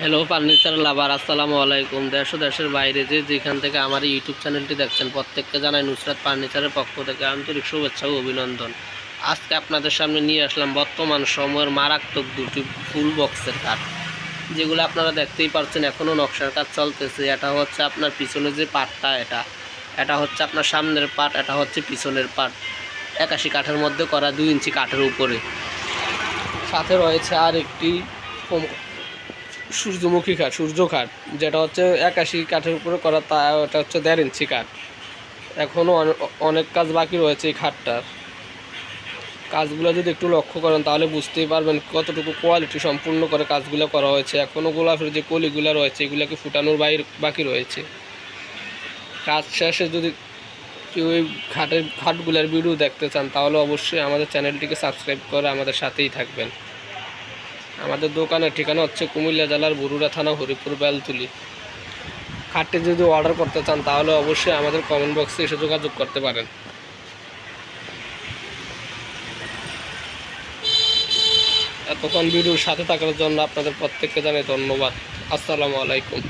Hello furniture লাভার, আসসালামু আলাইকুম। দেশ দেশের বাইরে যে যেখান থেকে আমার ইউটিউব চ্যানেলটি দেখছেন, প্রত্যেককে জানাই নুসরাত ফার্নিচারের পক্ষ থেকে আন্তরিক শুভেচ্ছা ও অভিনন্দন। আজকে আপনাদের সামনে নিয়ে আসলাম বর্তমান সময়ের মারাত্মক দুটি ফুল বক্সের কাঠ। যেগুলো আপনারা দেখতেই পাচ্ছেন এখনও নকশার কাজ চলতেছে। এটা হচ্ছে আপনার পিছনে যে পাটটা, এটা। এটা হচ্ছে আপনার সামনের পাট, এটা হচ্ছে পিছনের পাট। একাশি কাঠের মধ্যে করা দুই ইঞ্চি কাঠের উপরে। সাথে রয়েছে আর একটি সূর্যমুখী কাঠ সূর্য কাঠ যেটা হচ্ছে একাশি কাঠের উপরে করা, তা ওটা হচ্ছে দেড় ইঞ্চি কাঠ। এখনও অনেক কাজ বাকি রয়েছে এই খাটটার কাজগুলো যদি একটু লক্ষ্য করেন, তাহলে বুঝতেই পারবেন কতটুকু কোয়ালিটি সম্পূর্ণ করে কাজগুলো করা হয়েছে। এখনও গোলাপের যে কলিগুলো রয়েছে, এগুলোকে ফুটানোর বাইরে, বাকি রয়েছে। কাজ শেষে যদি কেউ এই খাটের খাটগুলোর ভিডিও দেখতে চান, তাহলে অবশ্যই আমাদের চ্যানেলটিকে সাবস্ক্রাইব করে আমাদের সাথেই থাকবেন। আমাদের দোকানের ঠিকানা হচ্ছে কুমিল্লা জেলার বরুড়া থানা, হরিপুর, বেলতুলি। খাটটি যদি অর্ডার করতে চান, তাহলে অবশ্যই আমাদের কমেন্ট বক্সে এসে যোগাযোগ করতে পারেন। এতক্ষণ ভিডিওর সাথে থাকার জন্য আপনাদের প্রত্যেককে জানাই ধন্যবাদ। আসসালামু আলাইকুম।